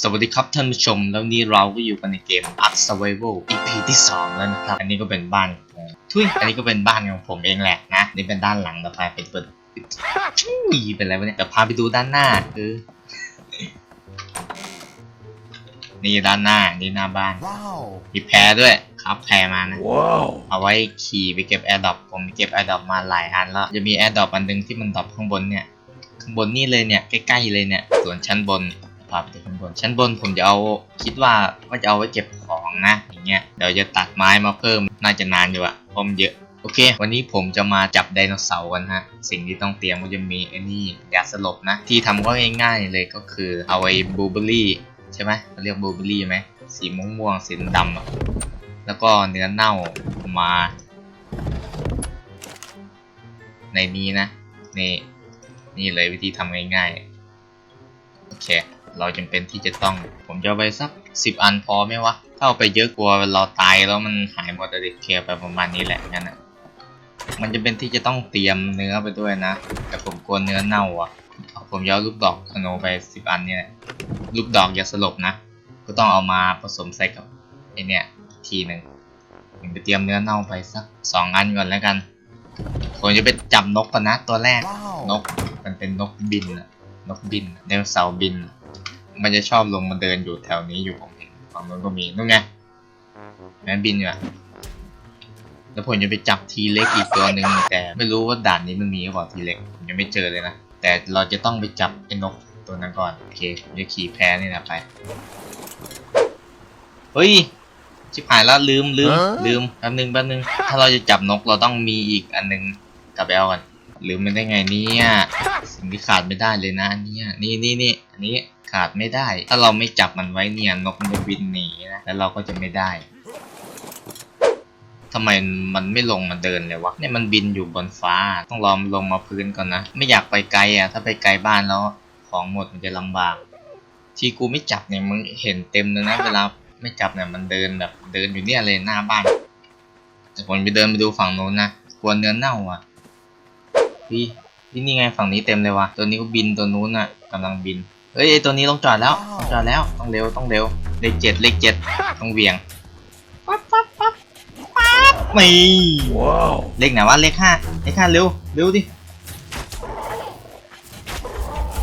สวัสดีครับท่านผู้ชมแล้วนี่เราก็อยู่กันในเกม Ark Survival EP ที่ 2 แล้วนะครับ อันนี้ก็เป็นบ้านของทุยอันนี้ก็เป็นบ้านของผมเองแหละนะ นี่เป็นด้านหลังแต่พาไปเปิดชุยเป็นอะไรวะเนี่ยแต่พาไปดูด้านหน้าเออนี่ด้านหน้านี่หน้าบ้าน Wow. มีแพรด้วยครับแพรมานะ Wow. เอาไว้ขี่ไปเก็บแอร์ดรอปผมเก็บแอร์ดรอปมาหลายอันแล้วจะมีแอร์ดรอปอันหนึงที่มันดรอปข้างบนเนี่ยข้างบนนี่เลยเนี่ยใกล้ๆเลยเนี่ยส่วนชั้นบน พาไปดูชั้นบน ชั้นบนผมจะเอาคิดว่าว่าจะเอาไว้เก็บของนะอย่างเงี้ยเดี๋ยวจะตัดไม้มาเพิ่มน่าจะนานอยู่อะพรมเยอะโอเค วันนี้ผมจะมาจับไดโนเสาร์กันฮะ สิ่งที่ต้องเตรียมก็จะมีไอ้นี่ยาสลบนะ ที่ทำก็ง่ายๆเลยก็คือเอาไอ้บลูเบอรี่ใช่ไหมเขาเรียกบลูเบอรี่ไหม สีม่วงๆสีดำอะแล้วก็เนื้อเน่ามา ในนี้นะ นี่ นี่เลยวิธีทำง่ายๆ โอเค เราจำเป็นที่จะต้อง ผมจะเอาไปสักสิบอันพอไหมวะ ถ้าเอาไปเยอะกลัวเราตายแล้วมันหายหมดเลยเคลียร์ไปประมาณนี้แหละงั้นนะมันจะเป็นที่จะต้องเตรียมเนื้อไปด้วยนะ แต่ผมกลัวเนื้อเน่าอะ ผมจะเอาลูกดอกสโนว์ไปสิบอันเนี่ยแหละ ลูกดอกอย่าสลบนะ ก็ต้องเอามาผสมใส่กับไอเนี่ยทีหนึ่งผมไปเตรียมเนื้อเน่าไปสักสองอันก่อนแล้วกัน ผมจะไปจับนกก่อนนะตัวแรก Wow. นก มันเป็นนกบินอะนกบินไดโนเสาร์บิน มันจะชอบลงมาเดินอยู่แถวนี้อยู่ผมเห็นฝั่งนู้นก็มีนู่นไงแม่นบินอยู่อะแล้วผมจะไปจับทีเล็กอีกตัวหนึ่งแต่ไม่รู้ว่าด่านนี้มันมีหรือเปล่าทีเล็กผมยังไม่เจอเลยนะแต่เราจะต้องไปจับไอ้นกตัวนั้นก่อนโอเคผมจะขี่แพนี่แหละไปเฮ้ยชิบหายแล้วลืมลืมฮะลืมแป๊บนึงแป๊บนึงถ้าเราจะจับนกเราต้องมีอีกอันนึงกลับไปเอาก่อนลืมมันได้ไงเนี่ยสิ่งที่ขาดไม่ได้เลยนะอันเนี่ยนี่นี่นี่อันนี้ ขาดไม่ได้ ถ้าเราไม่จับมันไว้เนี่ยนกมันจะบินหนีนะแล้วเราก็จะไม่ได้ทำไมมันไม่ลงมาเดินเลยวะเนี่ยมันบินอยู่บนฟ้า ต้องรอมลงมาพื้นก่อนนะ ไม่อยากไปไกลอะ ถ้าไปไกลบ้านแล้วของหมดมันจะลำบาก ที่กูไม่จับเนี่ยมึงเห็นเต็มเลยนะเวลาไม่จับเนี่ยมันเดินแบบเดินอยู่เนี่ยเลยหน้าบ้าน แต่ผมไปเดินไปดูฝั่งโน้นนะกลัวเนื้อเน่าอะพี่พี่นี่ไงฝั่งนี้เต็มเลยวะตัวนี้ก็บินตัวนู้นอะกำลังบิน เฮ้ยไอ้ตัวนี้ต้องจอดแล้วต้องจอดแล้วต้องเร็วต้องเร็วเลขเจ็ดเลขเจ็ดต้องเหวี่ยงปั๊บปั๊บปั๊บปั๊บนี่ Wow. เลขไหนวะเลขห้าเลขห้าเร็วเร็วดิ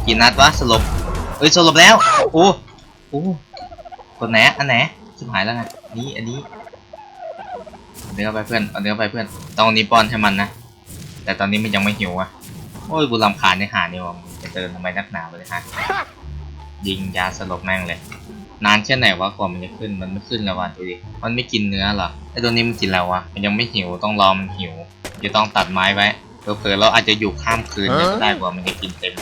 กี่นัดวะสลบเอ้ยสลบแล้วโอ้โอ้กดไหนอันไหนชิบหายแล้วไงนี่อันนี้เอาเนื้อไปเพื่อนเอาเนื้อไปเพื่อนต้องเอานี้ป้อนให้มันนะแต่ตอนนี้มันยังไม่หิวอะโอ้ยกูรำคาญในหานี่วะมึงจะเดินทำไมนักหนาไปเลยฮะ ยิงยาสลบแม่งเลย นานแค่ไหนวะกว่ามันจะขึ้นมันไม่ขึ้นแล้ววะดูดิมันไม่กินเนื้อเหรอไอตัวนี้มันกินแล้ววะมันยังไม่หิวต้องรอมันหิวจะต้องตัดไม้ไว้เผลอๆเราอาจจะอยู่ข้ามคืนฮะก็ได้กว่ามันจะกินเต็ม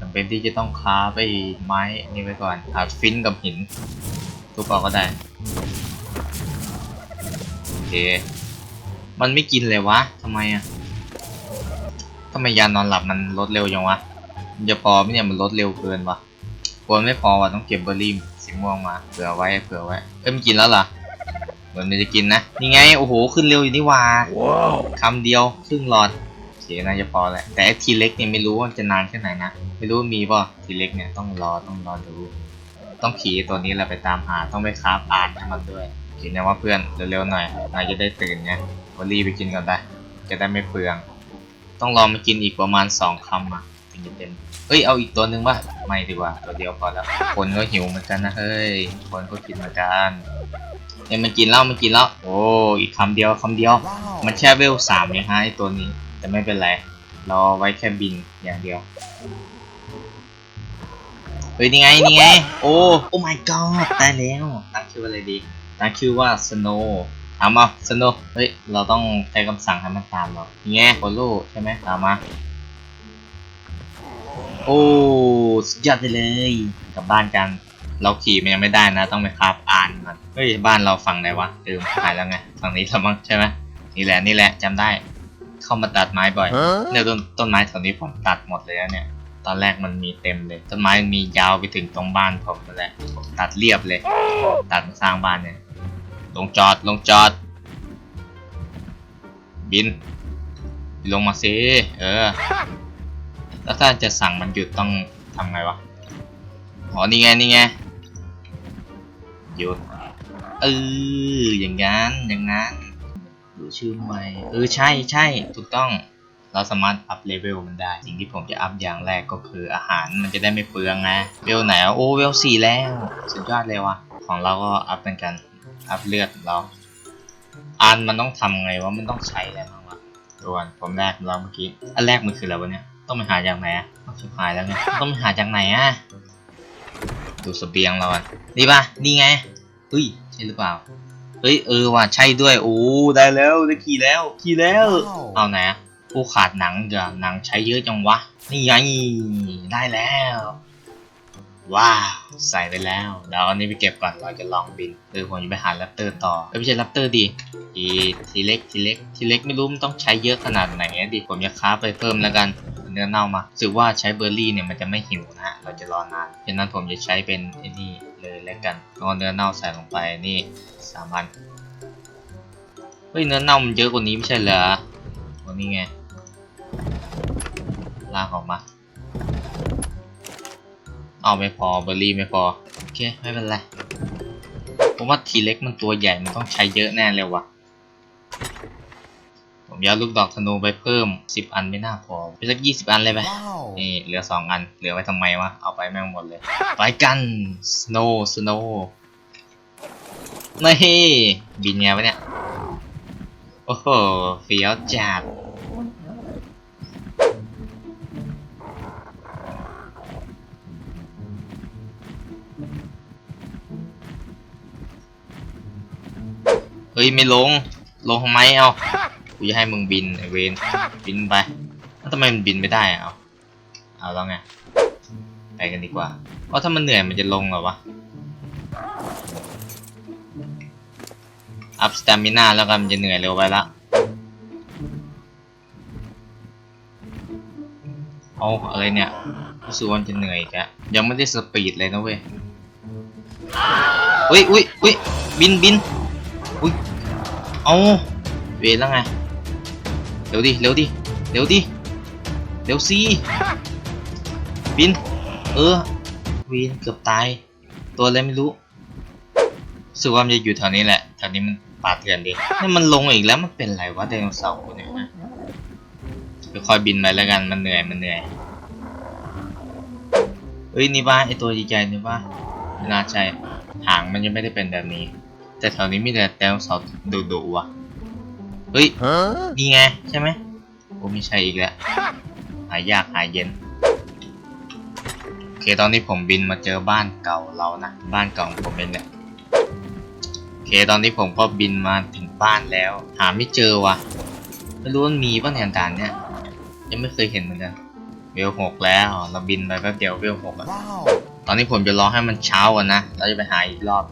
จำเป็นที่จะต้องค้าไปไม้นี่ไว้ก่อนหาฟินกับหินทุกปอกก็ได้โอเคมันไม่กินเลยวะทำไมอะทำไมยานอนหลับมันลดเร็วจังวะ มันจะพอไหมเนี่ยมันลดเร็วเกินวะควรไม่พอว่ะต้องเก็บเบอร์รี่สีม่วงมาเผื่อไว้เผื่อไว้เอ้ยมันกินแล้วเหรอเหมือนมันจะกินนะนี่ไงโอ้โหขึ้นเร็วอยู่นี่หว่า Wow. คำเดียวครึ่งหลอดโอเคน่าจะพอแหละแต่ไอ้ทีเล็กเนี่ยไม่รู้ว่าจะนานแค่ไหนนะไม่รู้ว่ามีป่ะทีเล็กเนี่ยต้องรอต้องรอดูต้องขี่ตัวนี้แหละไปตามหาต้องไปคราฟอาร์ตให้มันด้วยกินนะว่าเพื่อนเร็วๆหน่อยนายจะได้ตื่นไงวอรี่ไปกินก่อนได้จะได้ไม่เปลือง ต้องรอมากินอีกประมาณสองคำอะ เต็มเอ้ยเอาอีกตัวหนึ่งป่ะไม่ดีกว่าตัวเดียวพอแล้ว คนก็หิวเหมือนกันนะเฮ้ยคนก็กินเหมือนกันเนี่ยมันกินแล้วมันกินแล้วโอ้อีกคำเดียวคำเดียว มันแค่เวลสามเองฮะไอตัวนี้แต่ไม่เป็นไรรอไว้แค่บินอย่างเดียวเฮ้ยนี่ไงนี่ไงโอ้โอ้ my god ได้แล้วตั้งชื่อว่าอะไรดีตั้งชื่อว่า snow ถามา snow เฮ้ยเราต้องใช้คำสั่งให้มันตามเรานี่ไงโคโลใช่ไหมตามมา โอ้สุดยอดไปเลยกลับบ้านกัน เราขี่มันยังไม่ได้นะ ต้องไปคราฟอ่านก่อนเฮ้ยบ้านเราฝั่งไหนวะลืมหายแล้วไงฝั่งนี้ละมั้งใช่ไหมนี่แหละนี่แหละจำได้ เข้ามาตัดไม้บ่อย Huh? เนี่ยต้นต้นไม้แถวนี้ผมตัดหมดเลยนะเนี่ย ตอนแรกมันมีเต็มเลยต้นไม้มียาวไปถึงตรงบ้านผมนั่นแหละผมตัดเรียบเลย ตัดมาสร้างบ้านเนี่ยลงจอดลงจอด บิน ลงมาสิเออ แล้วถ้าจะสั่งมันหยุดต้องทำไงวะอ๋อนี่ไงนี่ไงหยุดเอออย่างงั้นอย่างงั้นดูชื่อใหม่เออใช่ใช่ถูกต้องเราสามารถอัพเลเวลมันได้ สิ่งที่ผมจะอัพอย่างแรกก็คืออาหารมันจะได้ไม่เปลืองนะเวลไหนอะโอ้เวลสี่แล้ว สุดยอดเลยว่ะ ของเราก็อัพเป็นกัน อัพเลือดเราอันมันต้องทำไงวะมันต้องใช้อะไรบ้างวะด่วนผมแรกเราเมื่อกี้ อันแรกมันคืออะไรวะเนี่ย ต้องไปหาจากไหนอะต้องชิบหายแล้วไงต้องไปหาจากไหนอะดูเสบียงเราอะนี่ปะนี่ไงเฮ้ยใช่หรือเปล่าเฮ้ยเออว่ะใช่ด้วยโอ้ได้แล้วได้ขี่แล้วขี่แล้วเอาไหนอะผู้ขาดหนังเดี๋ยวหนังใช้เยอะจังวะนี่ไงได้แล้วว้าวใส่ไปแล้วเดี๋ยวเอาอันนี้ไปเก็บก่อนเราจะลองบินเออผมจะไปหาแรปเตอร์ต่อเอ้ยไม่ใช่แรปเตอร์ดิทีทีเล็กทีเล็กทีเล็กไม่รู้มันต้องใช้เยอะขนาดไหนอะดิผมจะค้าไปเพิ่มแล้วกัน เนื้อเน่ามาสึกว่าใช้เบอร์รี่เนี่ยมันจะไม่หิวนะฮะเราจะรอนานฉะนั้นผมจะใช้เป็นไอ้นี่เลยแล้วกันเอาเนื้อเน่าใส่ลงไปนี่สามันเฮ้ยเนื้อเน่ามันเยอะกว่านี้ไม่ใช่เหรอโอ้นี่ไงลากออกมาเอาไม่พอเบอร์รี่ไม่พอโอเคไม่เป็นไรผมว่าทีเล็กมันตัวใหญ่มันต้องใช้เยอะแน่เลยวะผม ยาวลูกดอกธนูไปเพิ่ม 10 อันไม่น่าพอไปสัก 20 อันเลยไป Wow. นี่เหลือ 2 อัน เหลือไว้ทำไมวะ เอาไปแม่งหมดเลย ไปกัน snow snow นี่บินไงวะเนี่ย โอ้โหเฟี้ยวจัดเฮ้ย ไม่ลง ลงทำไมเอา กูจะให้มึงบินไอเวนบินไปแล้วทำไมมันบินไม่ได้อะเอาเอาแล้วไงไปกันดีกว่าเพราะถ้ามันเหนื่อยมันจะลงหรอวะอัพสตามิน่าแล้วกันมันจะเหนื่อยเร็วไปละเอาอะไรเนี่ยรู้สึกว่ามันจะเหนื่อยอีกแล้วยังไม่ได้สปีดเลยนะเว้ยอุ้ยอุ้ยอุ้ยบินบินอุ้ยเอาเวแล้วไง เร็วดิ เร็วดิ เร็วดิ เร็วสิบิน เออ วีนเกือบตาย ตัวอะไรไม่รู้สึกว่ามันจะอยู่แถวนี้แหละ แถวนี้มันป่าเถื่อนดีนี่มันลงอีกแล้วมันเป็นไรวะไดโนเสาร์เนี่ยนะค่อยบินไปแล้วกันมันเหนื่อยมันเหนื่อยเฮ้ยนี่บ้าไอตัวใหญ่ๆนี่บ้าน่าใช่หางมันยังไม่ได้เป็นแบบนี้ แต่แถวนี้มีแต่ไดโนเสาร์ดุๆว่ะ เฮ้ย Huh? นี่ไงใช่ไหมโอ้ไม่ใช่อีกแล้วหายากหายเย็นโอเคตอนนี้ผมบินมาเจอบ้านเก่าเรานะบ้านเก่าของผมเองแหละโอเคตอนนี้ผมก็บินมาถึงบ้านแล้ว หาไม่เจอว่ะไม่รู้ว่ามีป่ะเนี่ยด่านเนี่ยยังไม่เคยเห็นเหมือนกันเวลหกแล้วเราบินไปแป๊บเดียวเวลหกอะ Wow. ตอนนี้ผมจะรอให้มันเช้าก่อนนะเราจะไปหาอีกรอบ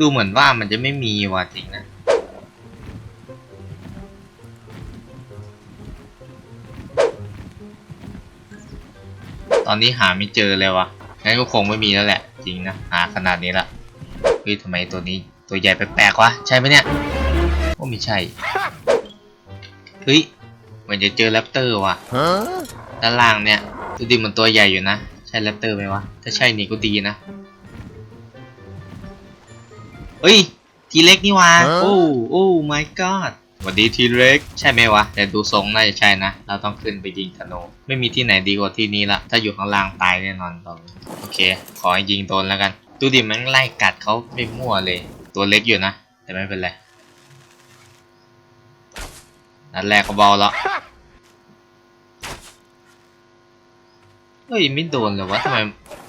ดูเหมือนว่ามันจะไม่มีว่ะจริงนะ ตอนนี้หาไม่เจอเลยวะงั้นก็คงไม่มีแล้วแหละ จริงนะ หาขนาดนี้ละเฮ้ยทำไมตัวนี้ตัวใหญ่แปลกๆวะ ใช่ไหมเนี่ยโอ้ไม่ใช่ เฮ้ยเหมือนจะเจอแรปเตอร์ว่ะ Huh? ด้านล่างเนี่ยดูดิมันตัวใหญ่อยู่นะ ใช่แรปเตอร์ไหมวะ ถ้าใช่นี่ก็ดีนะ เฮ้ย ทีเล็กนี่วะฮะโอ้โอ้ my god สวัสดีทีเล็ก ใช่ไหมวะ แต่ดูทรงน่าจะใช่นะ เราต้องขึ้นไปยิงธนู ไม่มีที่ไหนดีกว่าที่นี้ละ ถ้าอยู่ข้างล่างตายแน่นอนตอนนี้โอเค ขอให้ยิงโดนแล้วกัน ดูดิมันไล่กัดเขาไม่มั่วเลย ตัวเล็กอยู่นะ แต่ไม่เป็นไร นัดแรกก็เบาแล้วเฮ้ยไม่โดนเลยวะทำไม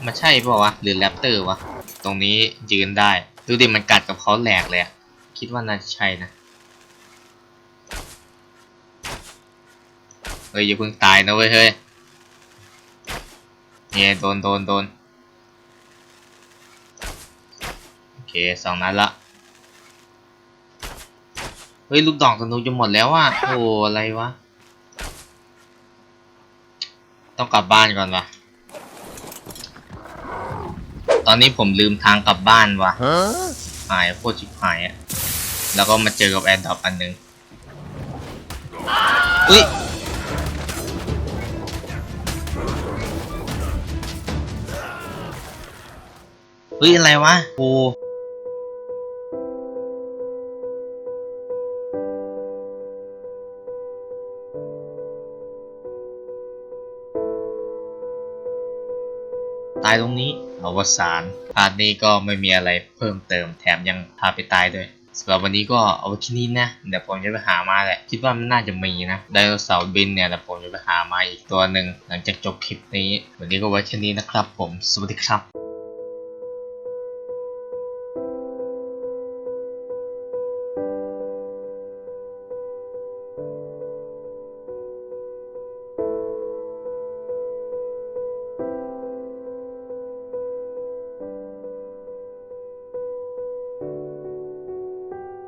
มันใช่เปล่าวะ หรือแรปเตอร์วะ ตรงนี้ยืนได้ ดูดิมันกัดกับเขาแหลกเลยอะคิดว่าน่าจะใช่นะเฮ้ยอย่าเพิ่งตายนะเว้ยเฮ้ยเนี่ยโดนโดนโดนโอเคสองนัดละเฮ้ยลูกดอกธนูจะหมดแล้วอะโอ้อะไรวะ ต้องกลับบ้านก่อนวะ ตอนนี้ผมลืมทางกลับบ้านว่ะ Huh? หายโคตรชิบหายอะแล้วก็มาเจอกับแอร์ดรอปอันหนึงอุ้ยเฮ้ยอะไรวะโอ้ ตายตรงนี้อวสานพาร์ทนี้ก็ไม่มีอะไรเพิ่มเติมแถมยังพาไปตายด้วยสำหรับวันนี้ก็เอาไว้ที่นี้นะเดี๋ยวผมจะไปหามาแหละคิดว่ามันน่าจะมีนะไดโนเสาร์บินเนี่ยเดี๋ยวผมจะไปหามาอีกตัวหนึ่งหลังจากจบคลิปนี้ วันนี้ก็ไว้แค่นี้นะครับผมสวัสดีครับ